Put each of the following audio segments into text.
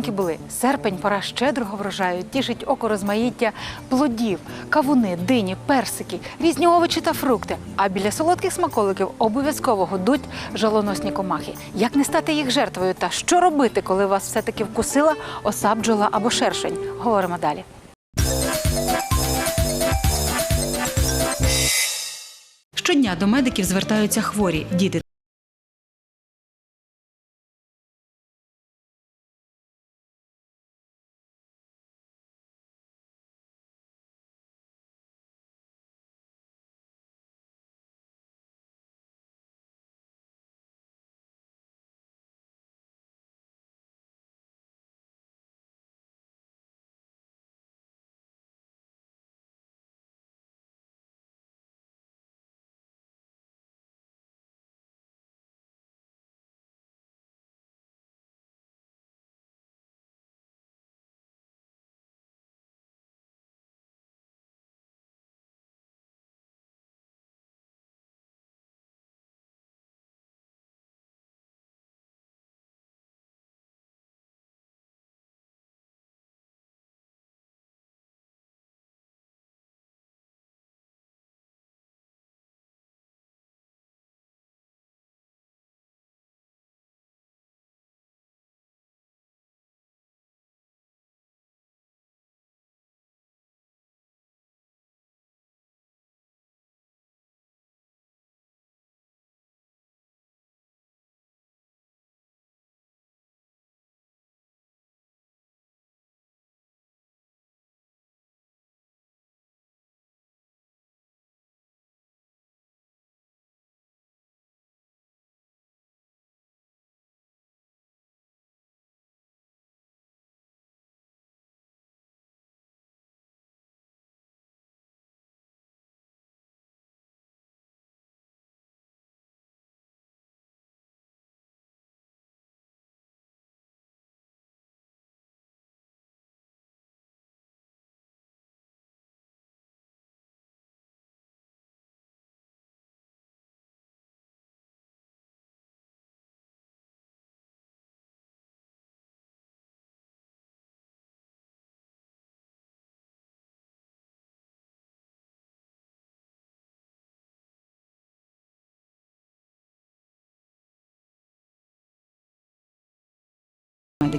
Здоровенькі були. Серпень пора щедрого врожаю, тішить око розмаїття плодів, кавуни, дині, персики, різні овочі та фрукти. А біля солодких смаколиків обов'язково годуть жалоносні комахи. Як не стати їх жертвою та що робити, коли вас все-таки вкусила оса, бджола або шершень? Говоримо далі. Щодня до медиків звертаються хворі діти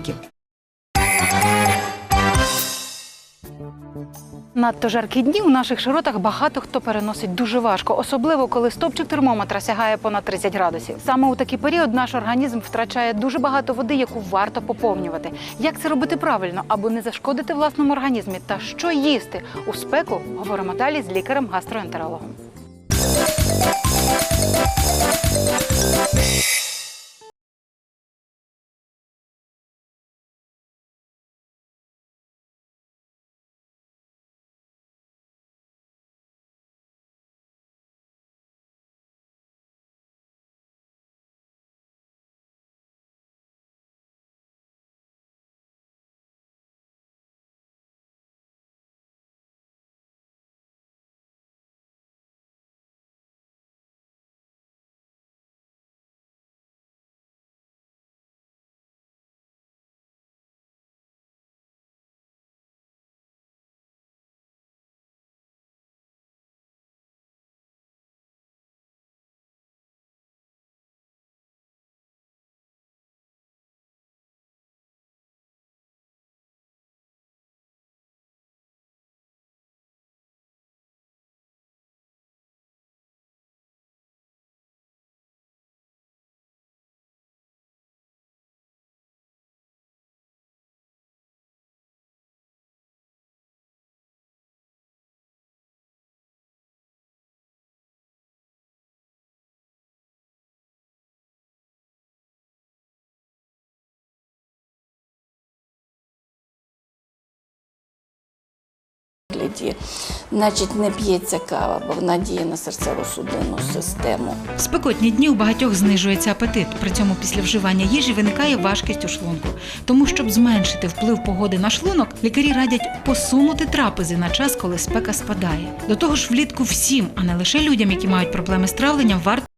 медиків. Надто жаркі дні у наших широтах багато хто переносить дуже важко, особливо коли стопчик термометра сягає понад 30 градусів. Саме у такий період наш організм втрачає дуже багато води, яку варто поповнювати. Як це робити правильно, аби не зашкодити власному організмі? Та що їсти у спеку? Говоримо далі з лікарем-гастроентерологом. Вигляді. Значить, не п'ється кава, бо вона діє на серцево-судинну систему. В спекотні дні у багатьох знижується апетит. При цьому після вживання їжі виникає важкість у шлунку. Тому, щоб зменшити вплив погоди на шлунок, лікарі радять посунути трапези на час, коли спека спадає. До того ж, влітку всім, а не лише людям, які мають проблеми з травленням, варто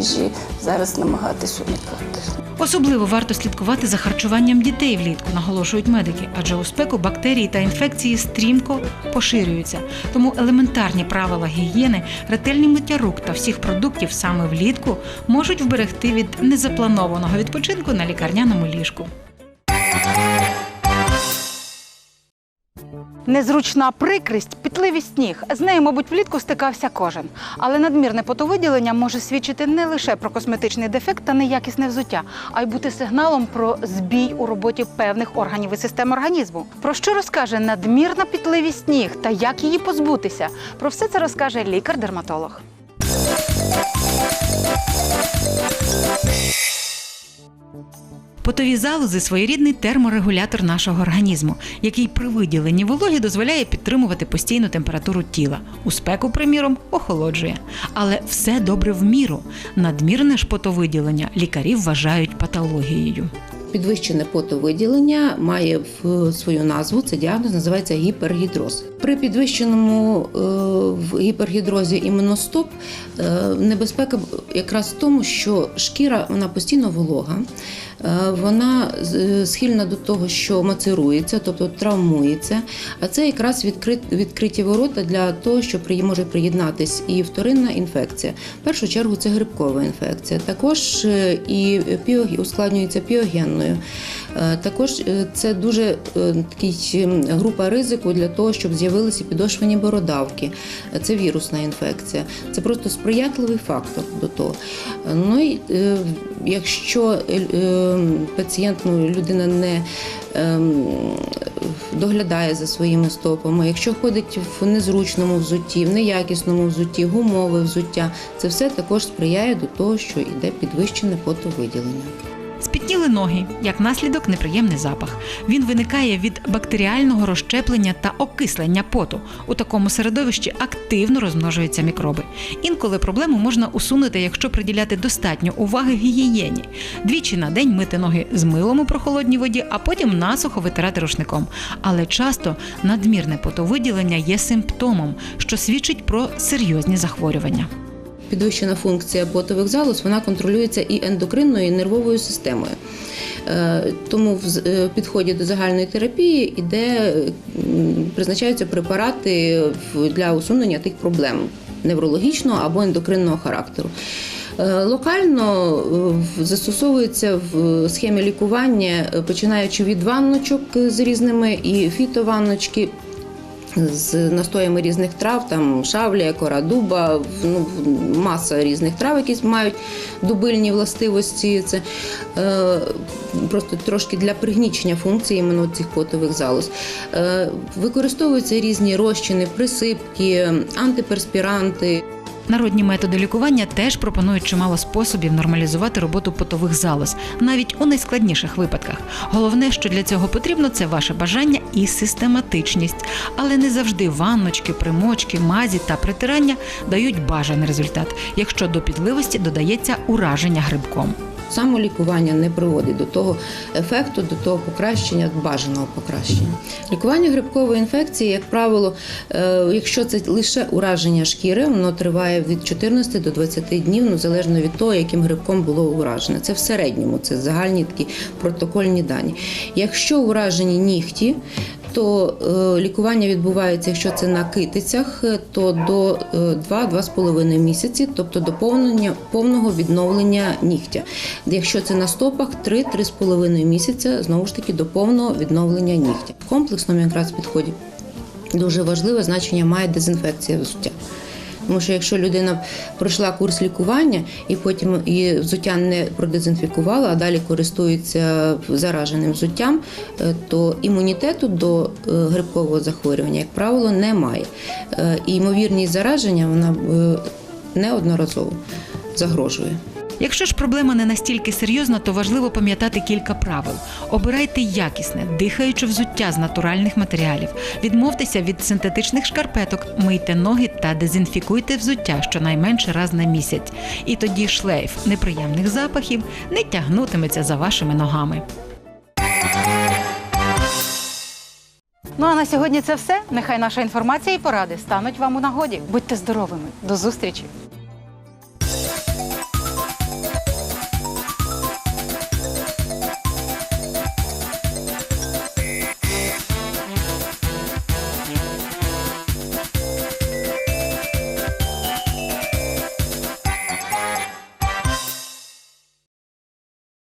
Їжі зараз намагатись уникати. Особливо варто слідкувати за харчуванням дітей влітку, наголошують медики, адже у спеку бактерії та інфекції стрімко поширюються. Тому елементарні правила гігієни, ретельні миття рук та всіх продуктів саме влітку можуть вберегти від незапланованого відпочинку на лікарняному ліжку. Незручна прикрість, пітливість ніг. З нею, мабуть, влітку стикався кожен. Але надмірне потовиділення може свідчити не лише про косметичний дефект та неякісне взуття, а й бути сигналом про збій у роботі певних органів і систем організму. Про що розкаже надмірна пітливість ніг та як її позбутися? Про все це розкаже лікар-дерматолог. Потові залози своєрідний терморегулятор нашого організму, який при виділенні вологі дозволяє підтримувати постійну температуру тіла. У спеку, приміром, охолоджує. Але все добре в міру. Надмірне ж потовиділення лікарі вважають патологією. Підвищене потовиділення має в свою назву. Це діагноз називається гіпергідроз. При підвищеному е, в гіпергідрозі імуностоп е, небезпека якраз в тому, що шкіра вона постійно волога, е, вона схильна до того, що мацирується, тобто травмується. А це якраз відкриті ворота для того, що може приєднатись і вторинна інфекція. В першу чергу це грибкова інфекція. Також і ускладнюється піогенною. Е, Також е, це дуже е, такий група ризику для того, щоб з'явилися підошвені бородавки. Це вірусна інфекція. Це просто сприятливий фактор до того. Ну і якщо пацієнт, ну, людина не ем, доглядає за своїми стопами, якщо ходить в незручному взутті, в неякісному взутті, гумове взуття, це все також сприяє до того, що йде підвищене потовиділення. Спітніли ноги, як наслідок неприємний запах. Він виникає від бактеріального розщеплення та окислення поту. У такому середовищі активно розмножуються мікроби. Інколи проблему можна усунути, якщо приділяти достатньо уваги гігієні. Двічі на день мити ноги з милом у прохолодній воді, а потім насухо витирати рушником. Але часто надмірне потовиділення є симптомом, що свідчить про серйозні захворювання. Підвищена функція потових залоз вона контролюється і ендокринною, і нервовою системою. Е, Тому в е, підході до загальної терапії іде, призначаються препарати для усунення тих проблем неврологічного або ендокринного характеру. Е, Локально застосовується в схемі лікування, починаючи від ванночок з різними і фітованночки, з настоями різних трав, там шавлія, кора дуба, ну, маса різних трав, які мають дубильні властивості. Це е, просто трошки для пригнічення функції іменно цих потових залоз. Е, використовуються різні розчини, присипки, антиперспіранти. Народні методи лікування теж пропонують чимало способів нормалізувати роботу потових залоз, навіть у найскладніших випадках. Головне, що для цього потрібно, це ваше бажання і систематичність. Але не завжди ванночки, примочки, мазі та притирання дають бажаний результат, якщо до підливості додається ураження грибком. Самолікування не приводить до того ефекту, до того покращення, бажаного покращення. Лікування грибкової інфекції, як правило, е, якщо це лише ураження шкіри, воно триває від 14 до 20 днів, ну залежно від того, яким грибком було уражене. Це в середньому, це загальні такі протокольні дані. Якщо уражені нігті, то е, лікування відбувається, якщо це на китицях, е, то до е, 2-2,5 місяці, тобто до повного відновлення нігтя. Якщо це на стопах, 3-3,5 місяця, знову ж таки, до повного відновлення нігтя. Комплексному якраз підході дуже важливе значення має дезінфекція взуття. Тому що якщо людина пройшла курс лікування і потім її взуття не продезінфікувала, а далі користується зараженим взуттям, е, то імунітету до е, грибкового захворювання, як правило, немає. Е, І ймовірність зараження вона неодноразово загрожує. Якщо ж проблема не настільки серйозна, то важливо пам'ятати кілька правил. Обирайте якісне, дихаюче взуття з натуральних матеріалів. Відмовтеся від синтетичних шкарпеток, мийте ноги та дезінфікуйте взуття щонайменше раз на місяць. І тоді шлейф неприємних запахів не тягнутиметься за вашими ногами. Ну а на сьогодні це все. Нехай наша інформація і поради стануть вам у нагоді. Будьте здоровими. До зустрічі!